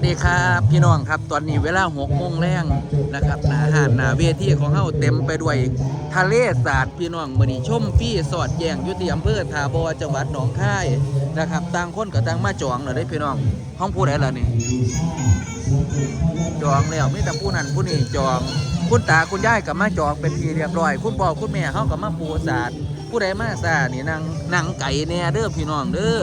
วัสดีครับพี่น้องครับตอนนี้เวลาหกโมงแรงนะครับหนาหานหนาเวทีของเฮาเต็มไปด้วยทะเลสาดพี่น้องมือนี้ชมฟรีสอดแยงยู่ที่อำเภอทาบอจังหวัดหนองคายนะครับต่างคนก็ต่างมาจองแล้วเด้พี่น้องห้องผู้ใดล่ะนี่จองแล้วมีแต่ผู้นั้นผู้นี้จอง คุณตาคุณยายก็มาจองเป็นทีเรียบร้อย คุณพ่อคุณแม่เฮาก็มาปูสาดผู้ใดมาซาดนี่นางนางไก่แน่เด้อพี่น้องเด้อ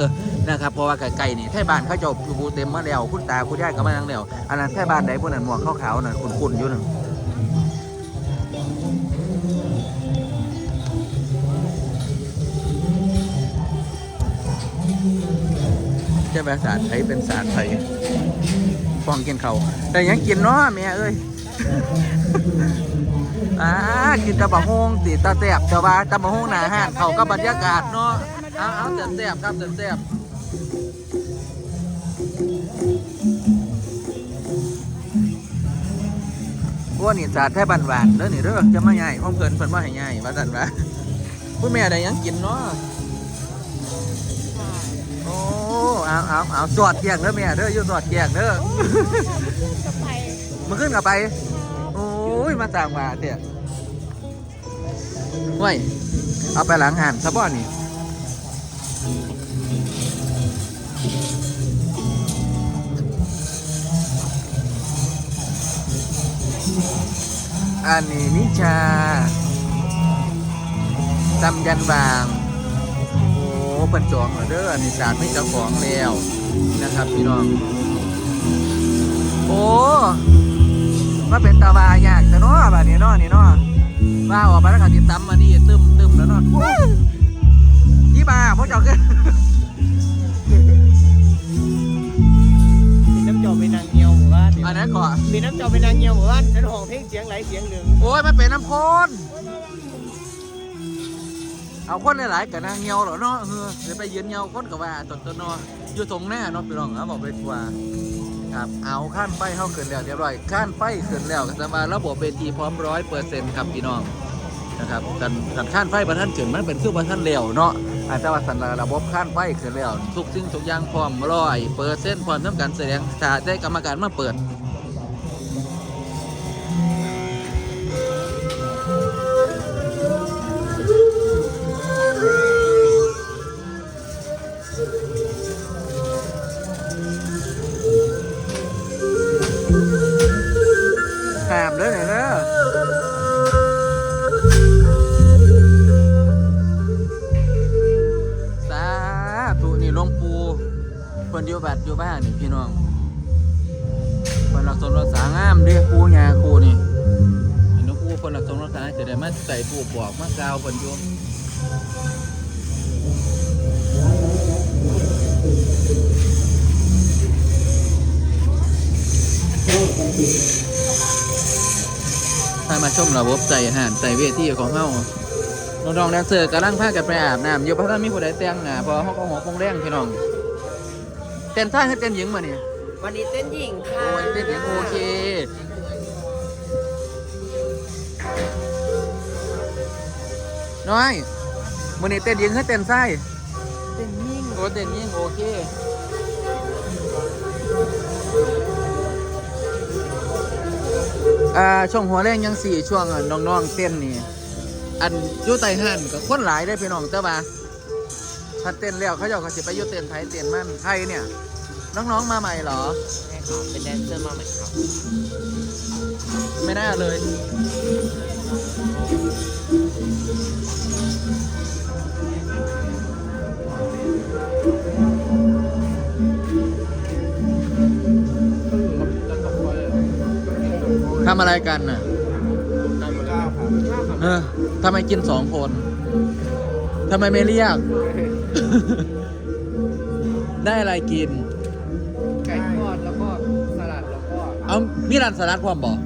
นะครับเพราะว่าไก่นี่ไทยบ้านเขาจะปูเต็มมาแล้วคุณตาคุณยายก็มานั่งแล้วอันนั้นไทยบ้านใดพวกนั้นหมวกขาวๆนั่นคุณๆอยู่นั่นใช่ไหมศาสตร์ไทยเป็นศาสตร์ไทยฟองกินเขาแต่ยังกินเนาะแม่เอ้ยอ่ากินตะบะฮงติตะแสบต่ว่าตะบะฮงหนาห้านเขาก็บรรยากาศเนาะเอาเอาแสบแสบครับแสบแสบ ว่านี่ศาสตร์แท้บันหวานเด้อนี่เด้อจะมาใหญ่ห้องเพิ่นเพิ่นว่าให้ใหญ่ว่าสั่นว่าผู้แม่ได้หยังกินเนาะโอ้เอาเอาเอาสอดแยงเด้อแม่เด้ออยู่สอดแยงเด้อจะไปมันขึ้นกลับไป โอ้ยมาต่างมาเตี่ยเว้ยเอาไปหลังหันซะบ่อนี่ อันนี้นิชาจำยันบาง โอ้เป็นจองเหรอเด้ออันนี้สารไม่เจ้าของแล้วนะครับพี่น้อง โอ้มาเป็นตาวายากแต่เนาะแบบนี้เนาะนี่เนาะว่าออกมาแล้วก็ติดตำมานี่ตึมตึมแล้วเนาะ บ้านฉันห้องเพลงเสียงไหลเสียงหนึ่งโอ้ยมันเป็นน้ำคนเอาคนหลายๆกับนางเงียวเหรอเนาะเออเดี๋ยวไปยืนเงียวคนกับว่าตดตัวเนาะอยู่ตรงหน้าเนาะพี่น้องเอาบอกไปทัวร์ครับเอาขั้นไฟเข้าขึ้นแล้วเรียบร้อยขั้นไฟขึ้นแล้วก็จะมาระบบเวทีพร้อมร้อยเปอร์เซ็นต์ครับพี่น้องนะครับกันกันข้านไฟประท่านเกิดมันเป็นคือประท่านเร็วเนาะอาจจะว่าสันระบบข้านไฟขึ้นแล้วทุกสิ่งทุกอย่างพร้อมร้อยเปิดเส้นต์พร้อมทำการแสดงถ้าได้กรรมการมาเปิด บอกมากล่าวเพิ่นอยู่ถ้ามาชมระบบใส่อาหารใส่เวทีของเฮาน้องๆแดนเซอร์กำลังพากันไปอาบน้ำอยู่เพราะถ้ามีผู้ใดแต่งหน้าเพอเฮาก็หัวคงแรงพี่น้องเต้นท่าให้เต้นหญิงมาเนี่ยวันนี้เต้นหญิงค่ะ โอ้ยเต้นหญิงโอเค น้อยมันนี้เต้นหญิงให้เต้นไส้เต้นยิ่งโอ้เต้นหญิงโอเคอ่าช่วงหัวแรงยังสี่ช่วงอะน้องๆเต้นนี่อันอยุไตหันกับคนหลายได้อพี่น้องเจ้าบ่าถ้าเต้นแล้วเขาเจะเขาสิไปอยุเต้นไทยเต้นมันไทยเนี่ย น้องๆมาใหม่เหรอใช่ค่ะเป็นแดนเซอร์มาใหม่ค่ะไม่น่าเลยำอะไรกันน่ะเออทำไมกินสองคนทำไมไม่เรียก ได้อะไรกิน ไก่ทอดแล้วก็สลัดแล้วก็เอามีร้านสลัดความบอก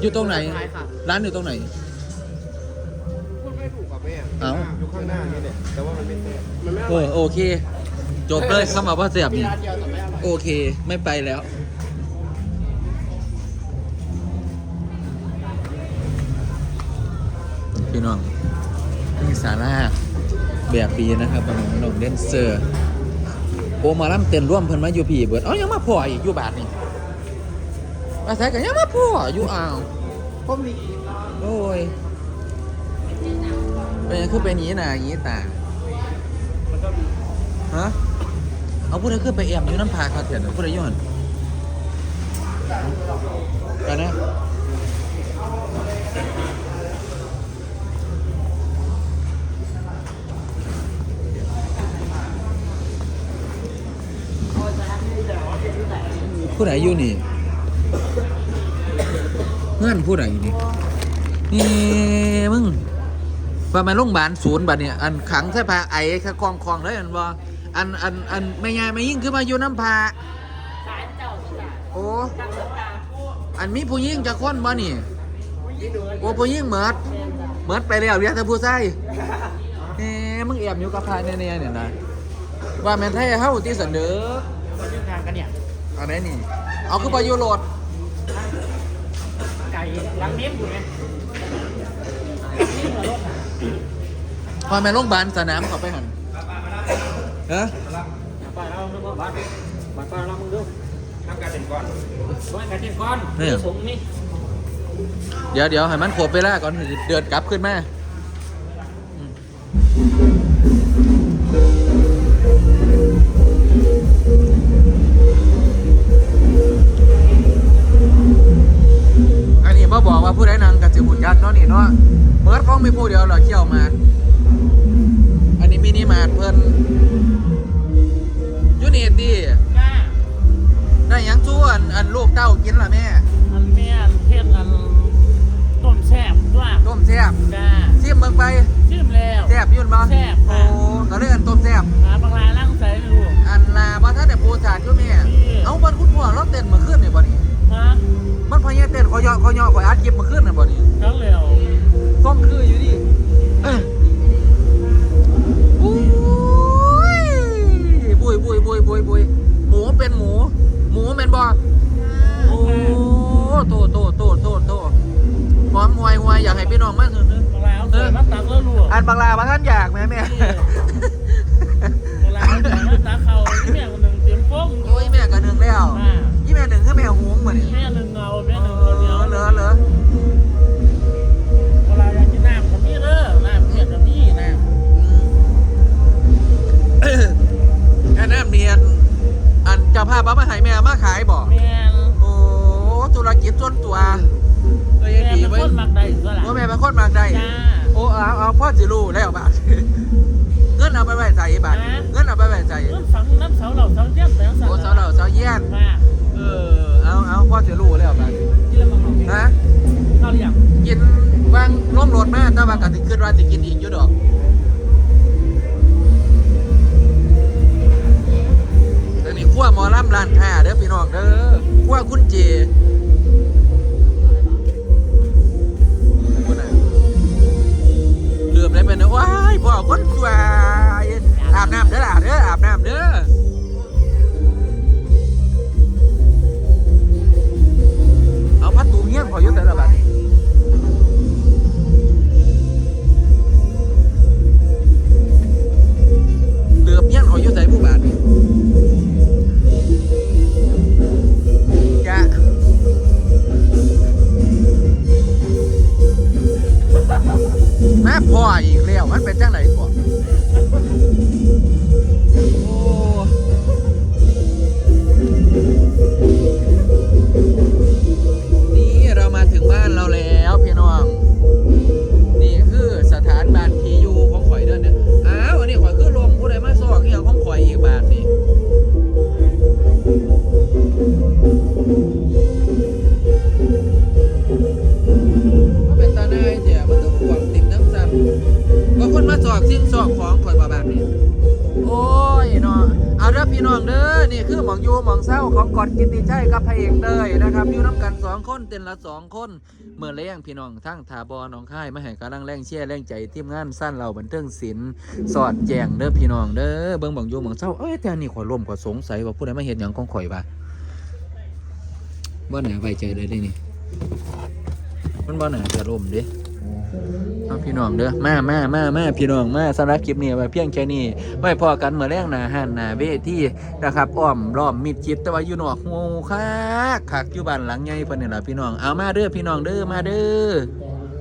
อยู่ตรงไหนใช่ค่ะร้านอยู่ตรงไหน พูดไม่ถูกกับแม่เอ้า อยู่ข้างหน้านี่แหละแต่ว่ามันไม่เต็มมันไม่อเอร่ออยโอเค จบเลยคำว่าเสียบมีนี่ร้านเดียวแต่ไม่อร่อยโอเค ไม่ไปแล้ว พี่น้องนี่สาระแบบดีนะครับน้องน้องเดนเซอร์โอมาล่ำเต้นร่วมเพิ่นมาอยู่พี่เบิดเอ้ายังมาพ่ออีกอยู่บาทนี่มาใส่กันยังมาพ่ออยู่อ้าวพราะมีโอ้ยเป็นยังคือเป็นอย่างนี้น่ะอย่างนี้ตาฮะเอาผู้ใดขึ้นไปแอมอยู่น้ำพาคาเถื่อนผู้ใดอยู่หันกันนะ ผู้ใดอยู่นี่เพื่อนผู้ใดนี่นี่มึงว่ามาโรงพยาบาลศูนย์บัดเนี่ยอันขังใส่ผ้าไอ้ค่ะกองคองเลยอันว่าอันอันอันไม่ยายไม่ยิ่งคือมาอยู่น้ำพาโอ้อันมีผู้หญิงจะค้นบ่นี่โอ้ผู้หญิงเหมิดเหมิดไปแล้วเรียกแต่ผู้ชายเอ๊มึงแอบอยู่กับพาแน่ๆเนี่ยนะว่าแม่นไทยเฮาที่เสนอมันยังทางกันเนี่ย อันไหนนี่ เอาคือประโยชน์โหลดไก่ลังเน้มอยู่ไงพอแม่โรงพยาบาลสนามเขาไปหันฮะป้าเราเมื่อบ้านบ้านป้าเรามึงดูทำการเต็มก่อนทำการเต็มก่อนนี่สงนี่เดี๋ยวเดี๋ยวให้มันขวบไปล่าก่อนเดือดกลับขึ้นมา ว่าผู้ใดนางกับจิบุญยัดเนาะนี่เนาะเมิร์ดฟ้องไม่พูดเดียวเหรอเขี่ยวมา อันนี้มินิมาร์ทเพิ่นอยูนี่ดีก้าได้หยังสู้อันอันลูกเต้ากินล่ะแม่อันแม่เทียบอันต้มแซ่บด้วยต้มแซ่บก้าชิมเบิ่งไป ชื่มแล้วแซ่บอยุ่นบ่แซ่บโอ้ค่ะก็เลยอันต้มแซ่บหาบางรายล่างใส่ ยเต้นขอยอขอยอขอยอัดคลิปเมื่อคืนน่ะบ่นี่ทั้งแล้วฟ้องคืออยู่ดิเอ้ยอุ้ยบุยบุยบุยบุยบุยหมูเป็นหมู หมูแม่นบ่โอ้โตโตโตโตโตหอมหวยหวยอยากให้พี่น้องมาเถอะ บางรายเอาใส่มาตักแล้วรู้อันบางลาบ่ท่านอยากแม่แม่ ว่าก็สิกินอีกอยู่ดอกอันนี้ขั้วหมอลำร้านค้าเด้อพี่น้องเด้อขั้วคุณเจเลื่อมได้เป็นนะว้ายพ่อคนสวยอาบน้ำเด้อล่ะเด้ออาบน้ำเด้อ พ่ออีกแล้วมันเป็นจังไหนก่อน นี่คือหมองยูหมองเศร้าของกอดกิตติชัยกับพระเอกเตยนะครับอยู่น้ำกันสองคนเต้นละสองคนเมื่อเลี้ยงพี่น้องทั้งถาบอน้องค่ายมาให้กำลังแรงเชียร์แรงใจทีมงานสั้นเราบันเทิงศิลป์สอดแจงเด้อพี่น้องเด้อเบิ่งบังอยู่บังเศร้าเอ้ยแต่นี่ข่อยร่วมข่อยสงสัยว่าผู้ใดมาเห็นอย่างของข่อยบ่าบ่น่าไว้ใจเลยเด้นี่มันบ่น่าจะร่วมเด้ เอาพี่น้องเด้อมามามามาพี่น้องมาสำหรับคลิปนี้ไว้เพียงแค่นี้ไว้พอกันเมื่อแรงหนาหันหนาเวทีนะครับอ้อมรอมมิดจิตแต่ว่าอยู่นอกงูคักคักอยู่บ้านหลังใหญ่เพิ่นนี่ล่ะพี่น้องเอามาเด้อพี่น้องเด้อมาเด้อ